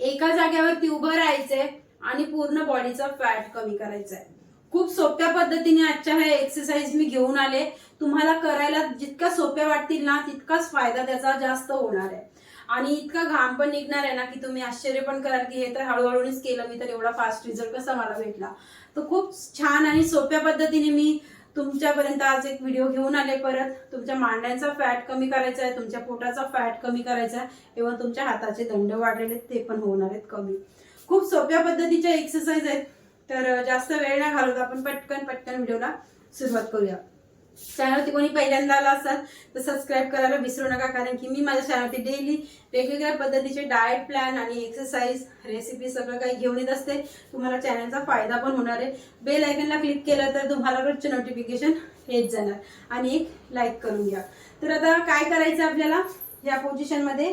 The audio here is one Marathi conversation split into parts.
एका जागेवरती उभं राहायचंय आणि पूर्ण बॉडीचा फॅट कमी करायचा आहे खूप सोप्या पद्धतीने आजच्या हे एक्सरसाइज मी घेऊन आले. तुम्हाला करायला जितका सोप्या वाटतील ना तितकाच फायदा त्याचा जास्त होणार आहे. आणि इतका घाम पण निघणार आहे ना की तुम्ही आश्चर्य पण कराल की हे तर हळूहळूच केलं मी तर एवढा फास्ट रिझल्ट कसा मला भेटला. तर खूप छान आणि सोप्या पद्धतीने मी तुमच्यापर्यंत आज एक व्हिडिओ घेऊन आले परत. तुमच्या मांड्यांचा फॅट कमी करायचा आहे तुमच्या पोटाचा फॅट कमी करायचा आहे. इव्हन तुमच्या हाताचे दंड वाढलेले आहेत, ते पण होणार आहेत कमी. खूप सोप्या पद्धतीच्या एक्सरसाइज आहेत. तर जास्त वेळ नाही घालवत आपण. पटकन पटकन व्हिडिओला सुरुवात करूया. चॅनलवरती कोणी पहिल्यांदा आला असाल तर सबस्क्राईब करायला विसरू नका कारण की मी माझ्या चॅनलवरती डेली वेगवेगळ्या पद्धतीचे डाएट प्लॅन आणि एक्सरसाइज रेसिपी सगळं काही घेऊन येत असते. तुम्हाला चॅनलचा फायदा पण होणार आहे. बेल आयकनला क्लिक केलं तर तुम्हाला रोजचे नोटिफिकेशन येत जाणार. आणि एक लाईक करून घ्या. तर आता काय करायचं आपल्याला? या पोझिशनमध्ये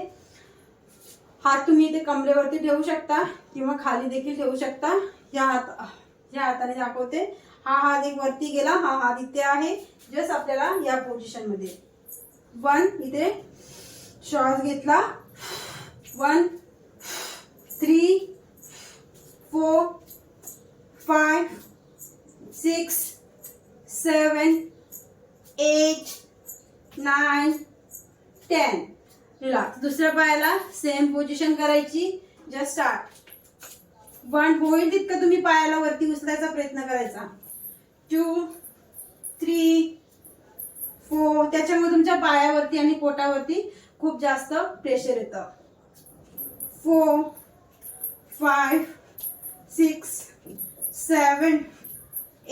हात तुम्ही इथे कमरेवरती ठेवू शकता किंवा खाली देखील ठेवू शकता. या हात या हाताने दाखवते. हा हात एक वरती गेला हा हात इथे आहे जस्ट आपल्याला या पोझिशनमध्ये. वन इथे श्वास घेतला. One three four five six seven eight nine ten relax दुसऱ्या पायाला सेम पोझिशन करायची. जस्ट स्टार्ट वन होईल तितकं तुम्ही पायाला वरती उचलायचा प्रयत्न करायचा. टू थ्री फोर त्याच्यामुळे तुमच्या पायावरती आणि पोटावरती खूप जास्त प्रेशर येतं. Four five six seven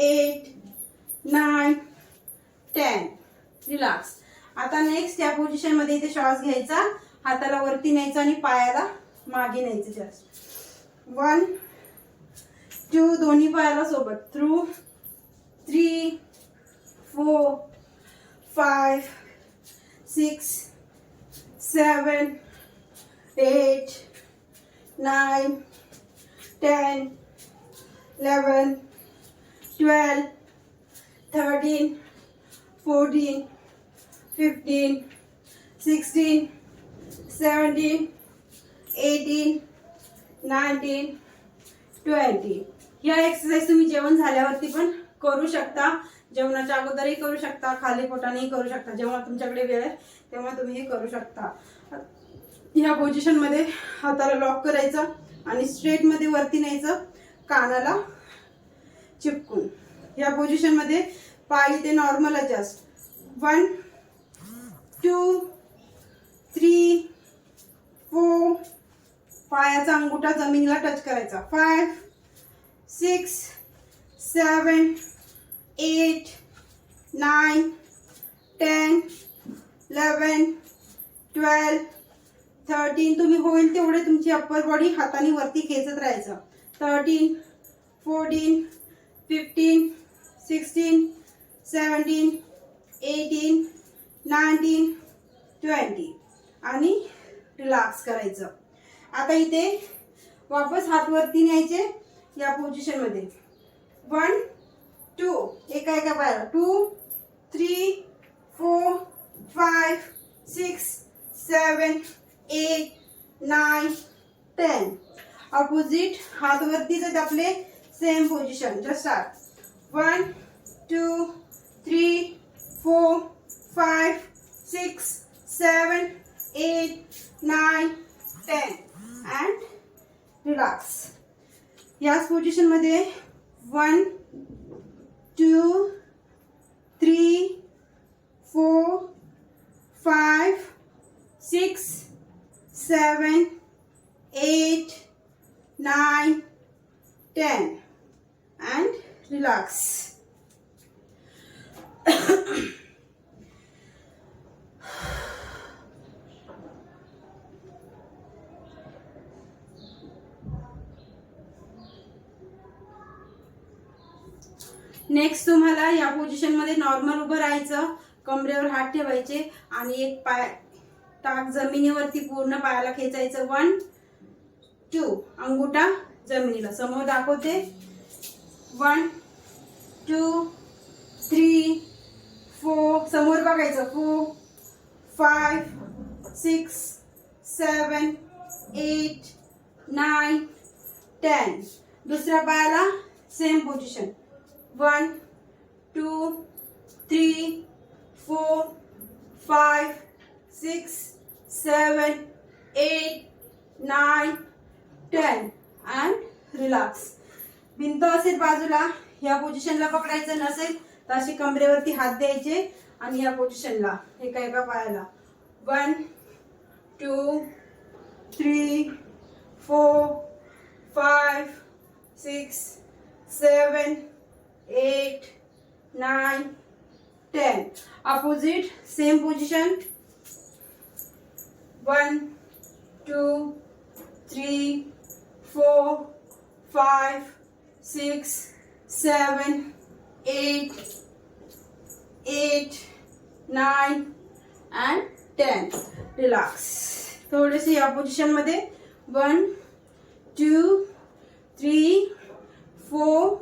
eight nine ten relax आता नेक्स्ट या पोझिशनमध्ये इथे श्वास घ्यायचा हाताला वरती न्यायचा आणि पायाला मागे न्यायचं जस्ट वन टू दोन्ही पायाला सोबत. Through three four five six seven eight nine ten eleven, twelve, thirteen fourteen fifteen sixteen seventeen, eighteen nineteen twenty या एक्सरसाइज तुम्ही जेवण झाल्यावरती पण करू शकता. जेवणाच्या अगोदरही करू शकता खाली पोटानेही करू शकता. जेव्हा तुमच्याकडे वेळ आहे तेव्हा तुम्ही हे करू शकता. ह्या पोझिशनमध्ये हाताला लॉक करायचं आणि स्ट्रेटमध्ये वरती न्यायचं कानाला चिपकून. या पोझिशनमध्ये पाय ते normal just one two three four पायाचा अंगुठा जमिनीला टच करायचा. Five six seven eight nine ten eleven twelve thirteen तुम्ही होईल तेवढे तुमची अप्पर बॉडी हाताने वरती खेचत राहायचं. Thirteen fourteen fifteen sixteen seventeen eighteen nineteen twenty आणि रिलॅक्स करायचं. आता इथे वापस हात वरती न्यायचे या पोझिशनमध्ये वन टू एका एका पायाला two three four five six seven eight nine ten. Opposite हात वरतीच आपले same position just start one two three four five six seven eight nine ten and relax याच पोझिशनमध्ये one two, three, four, five, six, seven, eight, nine, ten, and relax. Next तुम्हाला या पोझिशनमध्ये नॉर्मल उभं राहायचं. कमरेवर हात ठेवायचे आणि एक पाय टाक जमिनीवरती पूर्ण पायाला खेचायचं. वन टू अंगुठा जमिनीला. समोर दाखवते. वन टू थ्री फोर समोर बघायचं. Four five six seven eight nine ten दुसऱ्या पायाला same position one two three four five six seven eight nine ten. And relax भिंत असेल बाजूला या पोझिशनला पकडायचं नसेल तर अशी कमरेवरती हात द्यायचे आणि या पोझिशनला एका एका पायाला. One two three four five six seven eight nine ten opposite same position one two three four five six seven eight eight nine and ten relax थोडेसे या पोझिशनमध्ये one two three four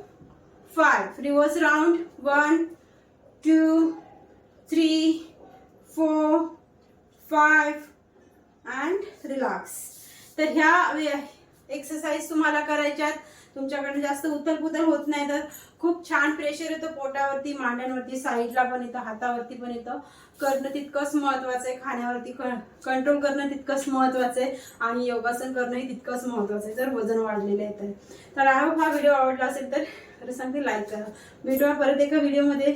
reverse reverse round one three three four five and relax तर ह्या एक्सरसाइज तुम्हाला करायच्यात तुमच्याकडे जास्त उथल होत नाही तर खूप छान प्रेशर येतो पोटावरती मांड्यांवरती साईडला पण येतं हातावरती पण येतं. करणं तितकंच महत्वाचं आहे. खाण्यावरती कंट्रोल करणं तितकंच महत्वाचं आहे. आणि योगासन करणंही तितकंच महत्वाचं आहे. जर वजन वाढलेलं आहे तर. तर आय होप हा व्हिडिओ आवडला असेल तर तर सांगते लाईक करा. भेटूया परत एका व्हिडिओमध्ये